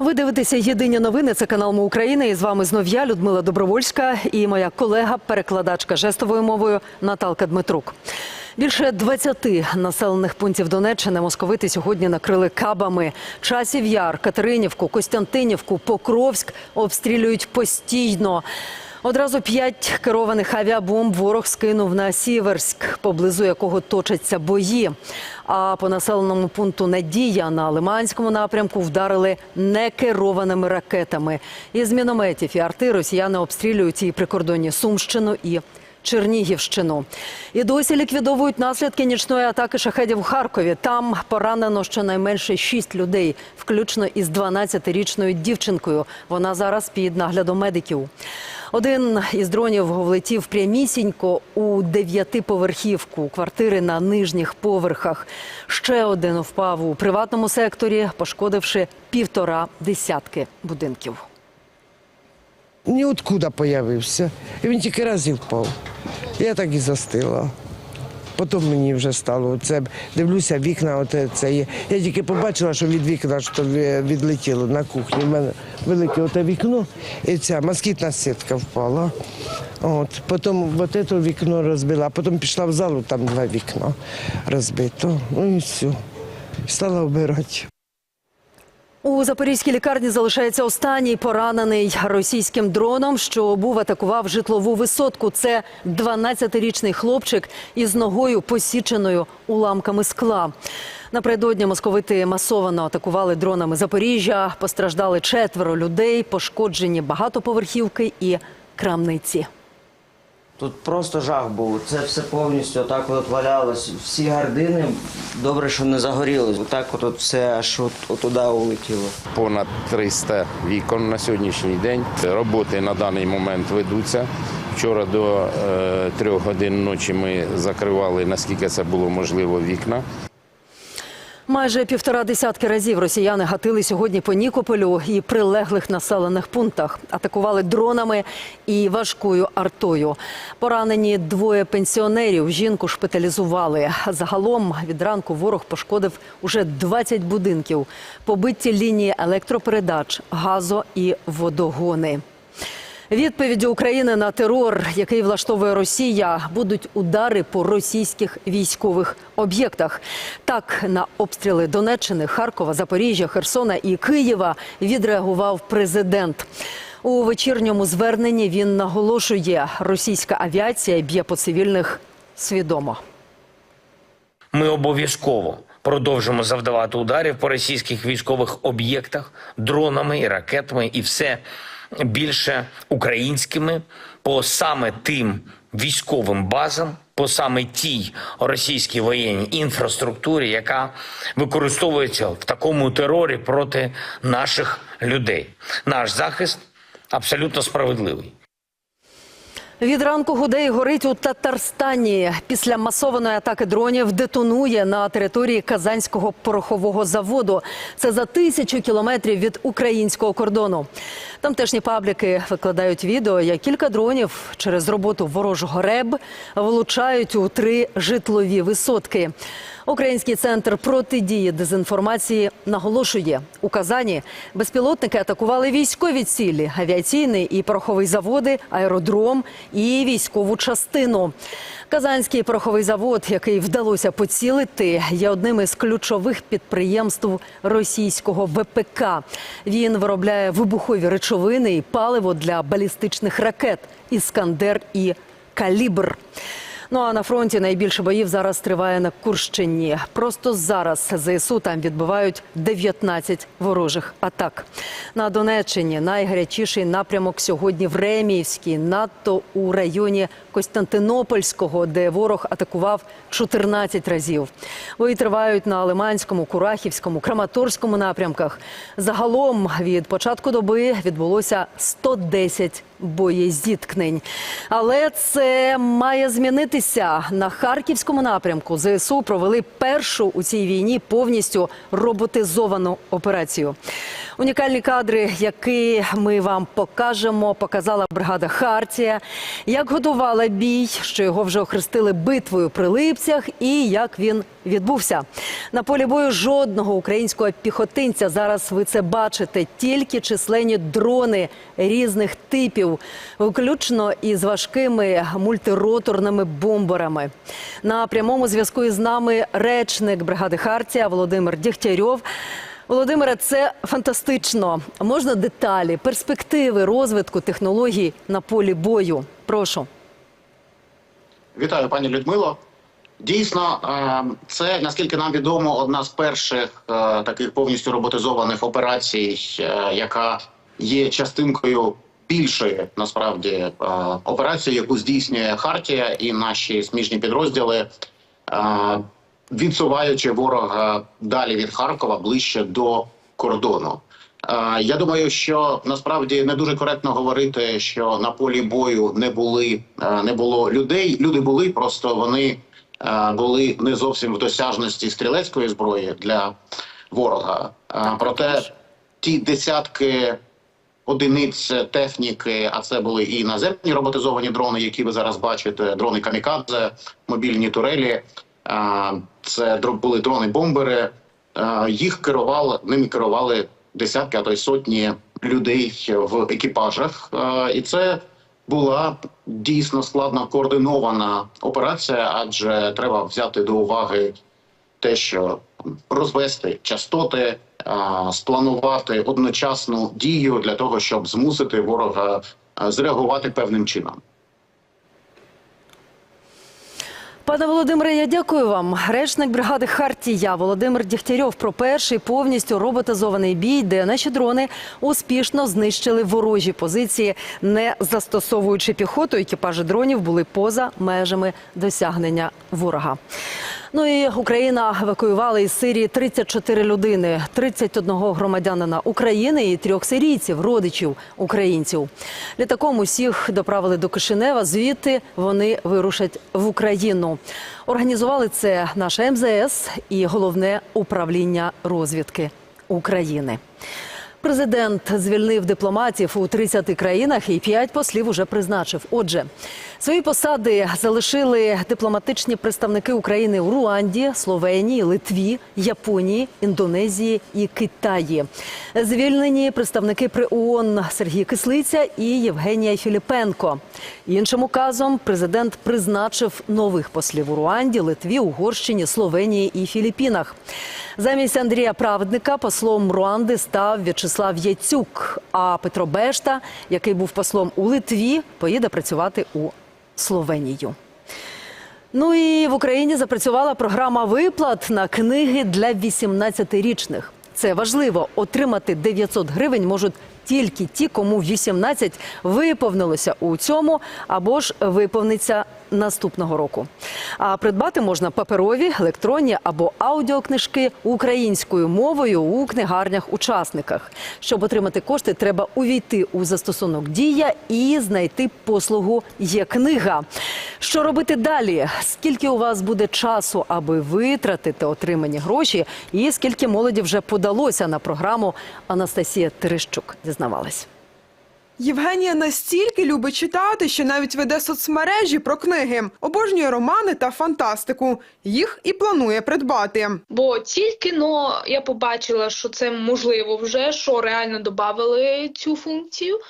Ви дивитеся єдині новини. Це канал Ми України. І з вами знов я, Людмила Добровольська, і моя колега, перекладачка жестовою мовою Наталка Дмитрук. Більше 20 населених пунктів Донеччини московити сьогодні накрили кабами. Часів Яр, Катеринівку, Костянтинівку, Покровськ обстрілюють постійно. Одразу п'ять керованих авіабомб ворог скинув на Сіверськ, поблизу якого точаться бої. А по населеному пункту Надія на Лиманському напрямку вдарили некерованими ракетами. Із мінометів і арти росіяни обстрілюють і прикордонні Сумщину і Чернігівщину. І досі ліквідовують наслідки нічної атаки шахедів у Харкові. Там поранено щонайменше шість людей, включно із 12-річною дівчинкою. Вона зараз під наглядом медиків. Один із дронів влетів прямісінько у дев'ятиповерхівку квартири на нижніх поверхах. Ще один впав у приватному секторі, пошкодивши півтора десятки будинків. ніоткуда появився. Він тільки разів впав. Я так і застила. Потім мені вже стало це. Дивлюся, вікна, от це є. Я тільки побачила, що від вікна що відлетіло на кухні. У мене велике оте вікно, і ця москітна сітка впала. От. Потім от це вікно розбила, потім пішла в залу, там два вікна розбито. Ну і все. Стала обирати. У запорізькій лікарні залишається останній поранений російським дроном, що був атакував житлову висотку. Це 12-річний хлопчик із ногою посіченою уламками скла. Напередодні московити масовано атакували дронами Запоріжжя. Постраждали четверо людей, пошкоджені багатоповерхівки і крамниці. Тут просто жах був. Це все повністю отак от валялось. Всі гардини, добре, що не загорілось. Отак от, все аж от, от улетіло. понад 300 вікон на сьогоднішній день. Роботи на даний момент ведуться. Вчора до е, трьох годин ночі ми закривали, наскільки це було можливо, вікна. Майже півтора десятки разів росіяни гатили сьогодні по Нікополю і прилеглих населених пунктах. Атакували дронами і важкою артою. Поранені двоє пенсіонерів. Жінку шпиталізували. Загалом від ранку ворог пошкодив уже 20 будинків. Побиті лінії електропередач, газо і водогони. Відповіддю України на терор, який влаштовує Росія, будуть удари по російських військових об'єктах. Так на обстріли Донеччини, Харкова, Запоріжжя, Херсона і Києва відреагував президент. У вечірньому зверненні він наголошує, російська авіація б'є по цивільних свідомо. Ми обов'язково продовжимо завдавати ударів по російських військових об'єктах дронами і ракетами, і все більше українськими по саме тим військовим базам, по саме тій російській воєнній інфраструктурі, яка використовується в такому терорі проти наших людей. Наш захист абсолютно справедливий. Від ранку гуде і горить у Татарстані. Після масованої атаки дронів детонує на території Казанського порохового заводу. Це за тисячу кілометрів від українського кордону. Тамтешні пабліки викладають відео, як кілька дронів через роботу ворожого РЕБ влучають у три житлові висотки. Український центр протидії дезінформації наголошує у Казані. Безпілотники атакували військові цілі, авіаційний і пороховий заводи, аеродром і військову частину. Казанський пороховий завод, який вдалося поцілити, є одним із ключових підприємств російського ВПК. Він виробляє вибухові речовини і паливо для балістичних ракет Іскандер і Калібр. Ну а на фронті найбільше боїв зараз триває на Курщині. Просто зараз ЗСУ там відбивають 19 ворожих атак. На Донеччині найгарячіший напрямок сьогодні в Реміївській, надто у районі Костянтинопольського, де ворог атакував 14 разів. Бої тривають на Лиманському, Курахівському, Краматорському напрямках. Загалом від початку доби відбулося 110 боєзіткнень. Але це має змінитися. На харківському напрямку ЗСУ провели першу у цій війні повністю роботизовану операцію. Унікальні кадри, які ми вам покажемо, показала бригада Хартія, як готувала бій, що його вже охрестили битвою при липцях, і як він відбувся. На полі бою жодного українського піхотинця. Зараз ви це бачите. Тільки численні дрони різних типів, включно із важкими мультироторними бомберами. На прямому зв'язку із нами речник бригади Хартія Володимир Дігтярьов. Володимире, це фантастично. Можна деталі, перспективи розвитку технологій на полі бою. Прошу. Вітаю, пані Людмило. Дійсно, е, це наскільки нам відомо, одна з перших е, таких повністю роботизованих операцій, е, яка є частинкою більшої насправді операції, яку здійснює Хартія і наші сміжні підрозділи, відсуваючи ворога далі від Харкова ближче до кордону. Я думаю, що насправді не дуже коректно говорити, що на полі бою не були не було людей. Люди були, просто вони були не зовсім в досяжності стрілецької зброї для ворога. Проте ті десятки одиниць техніки, а це були і наземні роботизовані дрони, які ви зараз бачите, дрони камікадзе, мобільні турелі. Е, Це були дрони-бомбери. Е, Їх керували ними керували десятки, а то й сотні людей в екіпажах. Е, І це була дійсно складно координована операція, адже треба взяти до уваги те, що розвести частоти, спланувати одночасну дію для того, щоб змусити ворога зреагувати певним чином. Пане Володимире, я дякую вам. Речник бригади Хартія Володимир Дігтярьов про перший повністю роботизований бій, де наші дрони успішно знищили ворожі позиції, не застосовуючи піхоту. Екіпажі дронів були поза межами досягнення ворога. Ну і Україна евакуювала із Сирії 34 людини, 31 громадянина України і трьох сирійців, родичів українців. Літаком усіх доправили до Кишинева. Звідти вони вирушать в Україну. Організували це наше МЗС і головне управління розвідки України. Президент звільнив дипломатів у 30 країнах і 5 послів уже призначив. Отже, свої посади залишили дипломатичні представники України у Руанді, Словенії, Литві, Японії, Індонезії і Китаї. Звільнені представники при ООН Сергій Кислиця і Євгенія Філіпенко. Іншим указом президент призначив нових послів у Руанді, Литві, Угорщині, Словенії і Філіппінах. Замість Андрія Праведника послом Руанди став В'ячеслав Яцюк. А Петро Бешта, який був послом у Литві, поїде працювати у Словенію. Ну і в Україні запрацювала програма виплат на книги для 18-річних. Це важливо. Отримати 900 гривень можуть тільки ті, кому 18 виповнилося у цьому або ж виповниться наступного року. А придбати можна паперові, електронні або аудіокнижки українською мовою у книгарнях учасниках. Щоб отримати кошти, треба увійти у застосунок Дія і знайти послугу Є книга. Що робити далі? Скільки у вас буде часу, аби витратити отримані гроші, і скільки молоді вже подалося на програму Анастасія Терещук дізнавалась. Євгенія настільки любить читати, що навіть веде соцмережі про книги, обожнює романи та фантастику. Їх і планує придбати. Бо тільки но я побачила, що це можливо вже, що реально додали цю функцію.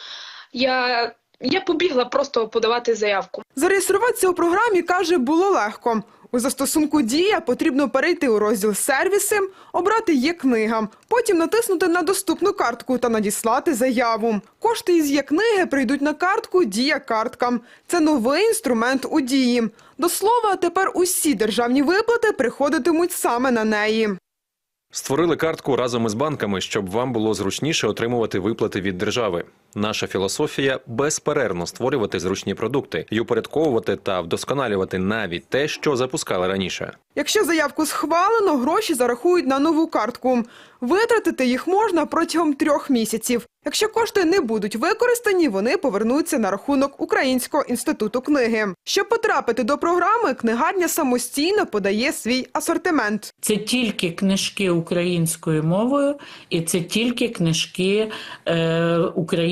Я, я побігла просто подавати заявку. Зареєструватися у програмі каже, було легко. У застосунку Дія потрібно перейти у розділ сервіси, обрати є книга, потім натиснути на доступну картку та надіслати заяву. Кошти із є книги прийдуть на картку Дія картка. Це новий інструмент у дії. До слова, тепер усі державні виплати приходитимуть саме на неї. Створили картку разом із банками, щоб вам було зручніше отримувати виплати від держави. Наша філософія безперервно створювати зручні продукти і упорядковувати та вдосконалювати навіть те, що запускали раніше. Якщо заявку схвалено, гроші зарахують на нову картку. Витратити їх можна протягом трьох місяців. Якщо кошти не будуть використані, вони повернуться на рахунок Українського інституту книги. Щоб потрапити до програми, книгарня самостійно подає свій асортимент. Це тільки книжки українською мовою, і це тільки книжки е,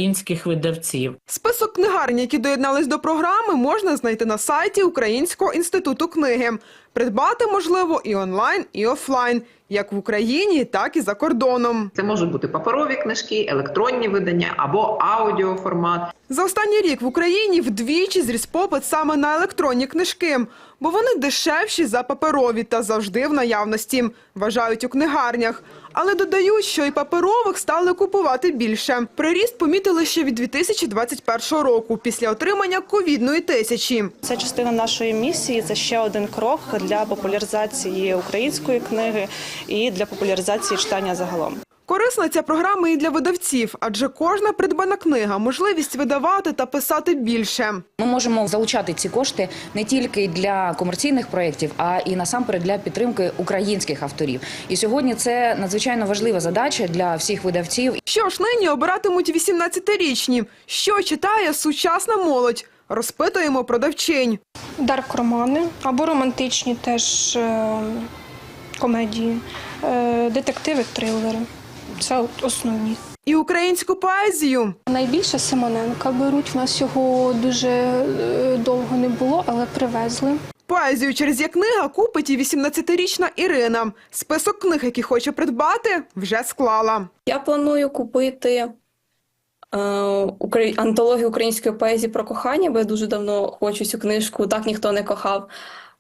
українських видавців. Список книгарень, які доєднались до програми, можна знайти на сайті Українського інституту книги. Придбати можливо і онлайн, і офлайн, як в Україні, так і за кордоном. Це можуть бути паперові книжки, електронні видання або аудіоформат. За останній рік в Україні вдвічі зріс попит саме на електронні книжки, бо вони дешевші за паперові та завжди в наявності, вважають у книгарнях. Але додають, що і паперових стали купувати більше. Приріст помітили ще від 2021 року, після отримання ковідної тисячі. Це частина нашої місії. Це ще один крок для популяризації української книги і для популяризації читання загалом. Корисна ця програма і для видавців, адже кожна придбана книга – можливість видавати та писати більше. Ми можемо залучати ці кошти не тільки для комерційних проєктів, а і насамперед для підтримки українських авторів. І сьогодні це надзвичайно важлива задача для всіх видавців. Що ж нині обиратимуть 18-річні? Що читає сучасна молодь? Розпитуємо продавчинь. Дарк-романи або романтичні теж е, комедії, е, детективи, трилери. Це от основні. І українську поезію. Найбільше Симоненка беруть. У нас його дуже е, довго не було, але привезли. Поезію через як книга купить і 18-річна Ірина. Список книг, які хоче придбати, вже склала. Я планую купити антологію української поезії про кохання, бо я дуже давно хочу цю книжку, так ніхто не кохав.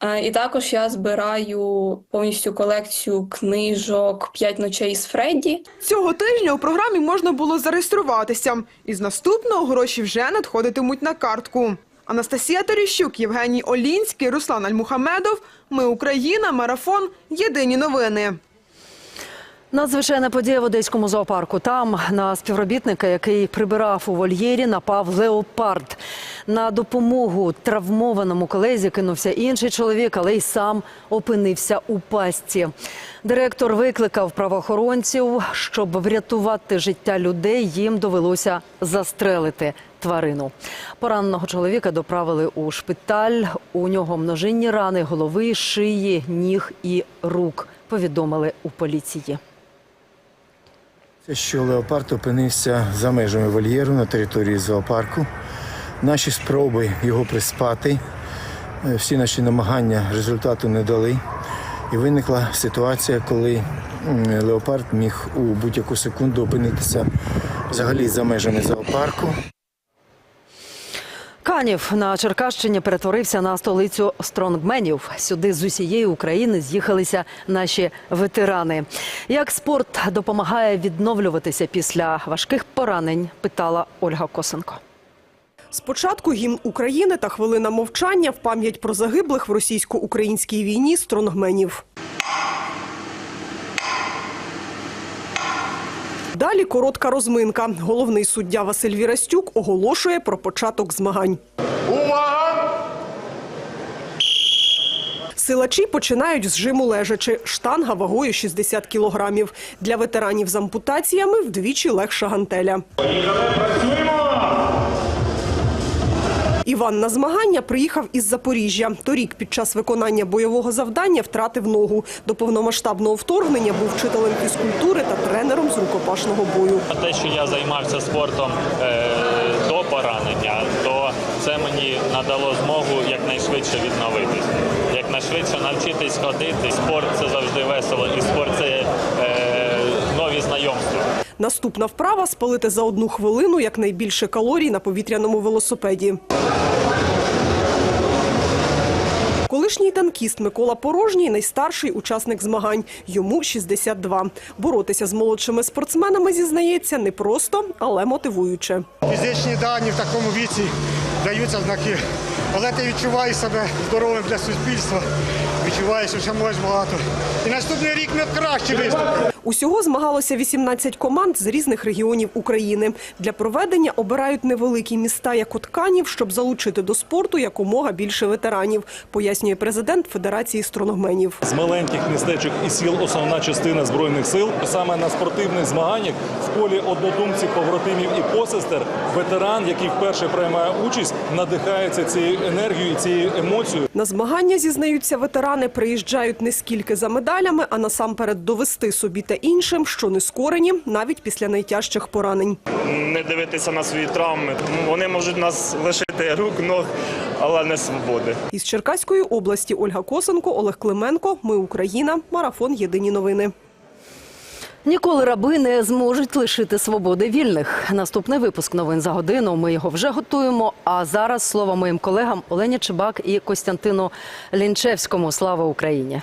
Е, і також я збираю повністю колекцію книжок «П'ять ночей з Фредді. Цього тижня у програмі можна було зареєструватися. Із наступного гроші вже надходитимуть на картку. Анастасія Терещук, Євгеній Олінський, Руслан Альмухамедов. Ми Україна. Марафон. Єдині новини. Надзвичайна подія в одеському зоопарку. Там на співробітника, який прибирав у вольєрі, напав леопард. На допомогу травмованому колезі кинувся інший чоловік, але й сам опинився у пастці. Директор викликав правоохоронців, щоб врятувати життя людей. Їм довелося застрелити тварину. Пораненого чоловіка доправили у шпиталь. У нього множинні рани голови, шиї, ніг і рук. Повідомили у поліції. Це що леопард опинився за межами вольєру на території зоопарку. Наші спроби його приспати, е, всі наші намагання результату не дали. І виникла ситуація, коли леопард міг у будь-яку секунду опинитися взагалі за межами зоопарку. Канів на Черкащині перетворився на столицю стронгменів. Сюди з усієї України з'їхалися наші ветерани. Як спорт допомагає відновлюватися після важких поранень? Питала Ольга Косенко. Спочатку гімн України та хвилина мовчання в пам'ять про загиблих в російсько-українській війні стронгменів. Далі коротка розминка. Головний суддя Василь Вірастюк оголошує про початок змагань. Силачі починають з жиму лежачи. Штанга вагою 60 кілограмів. Для ветеранів з ампутаціями вдвічі легша гантеля. Іван на змагання приїхав із Запоріжжя. Торік під час виконання бойового завдання втратив ногу. До повномасштабного вторгнення був вчителем фізкультури та тренером з рукопашного бою. Те, що я займався спортом е, до поранення, то це мені надало змогу якнайшвидше відновитись, якнайшвидше навчитись ходити. Спорт це завжди весело, і спорт це е. Наступна вправа – спалити за одну хвилину якнайбільше калорій на повітряному велосипеді. Колишній танкіст Микола Порожній – найстарший учасник змагань. Йому 62. Боротися з молодшими спортсменами, зізнається, непросто, але мотивуюче. Фізичні дані в такому віці даються знаки. Але ти відчуваєш себе здоровим для суспільства, відчуваєш, що ще можеш багато. І наступний рік ми краще виступимо. Усього змагалося 18 команд з різних регіонів України. Для проведення обирають невеликі міста, як от Канів, щоб залучити до спорту якомога більше ветеранів, пояснює президент Федерації строноменів. З маленьких містечок і сіл основна частина збройних сил. Саме на спортивних змаганнях в колі однодумців, побратимів і посестер ветеран, який вперше приймає участь, надихається цією енергією і цією емоцією. На змагання, зізнаються ветерани, приїжджають не скільки за медалями, а насамперед довести собі та іншим, що не скорені навіть після найтяжчих поранень. не дивитися на свої травми. Вони можуть нас лишити рук, ног, але не свободи. Із Черкаської області Ольга Косенко, Олег Клименко. Ми Україна. Марафон. Єдині новини. Ніколи раби не зможуть лишити свободи вільних. Наступний випуск новин за годину. Ми його вже готуємо. А зараз слово моїм колегам Олені Чебак і Костянтину Лінчевському. Слава Україні!